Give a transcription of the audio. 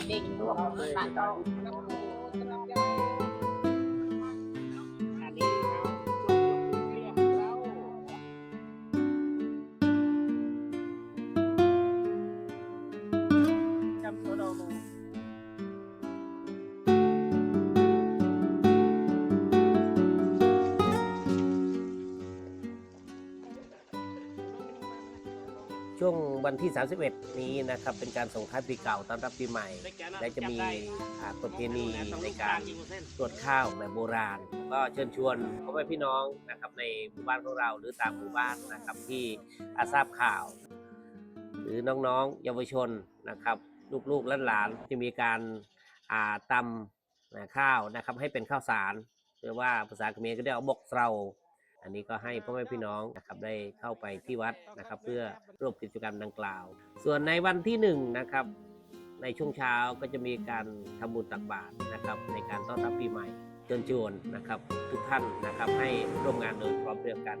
tubig. Huwag mo mato. ช่วงวันที่ 31 นี้นะครับ เป็นการส่งท้ายปีเก่าต้อนรับปีใหม่ และจะมีอ่าประเพณีในการตรวจข้าวแบบโบราณ ก็เชิญชวนพ่อแม่พี่น้องนะครับในหมู่บ้านของเรา หรือต่างหมู่บ้านนะครับที่อาทราบข่าว หรือน้องๆ เยาวชนนะครับ ลูกๆและหลานๆจะมีการอ่าตำนะข้าวนะครับให้เป็นข้าวสารหรือว่าภาษาเขมรก็เรียกว่าบกเสรา อันนี้ก็ให้พ่อแม่พี่น้องนะครับได้เข้าไปที่วัดนะครับ เพื่อร่วมกิจกรรมดังกล่าว ส่วนในวันที่หนึ่งนะครับในช่วงเช้าก็จะมีการทำบุญตักบาตรนะครับ ในการต้อนรับปีใหม่เชิญชวนนะครับ ทุกท่านนะครับให้ร่วมงานโดยพร้อมเพรียงกัน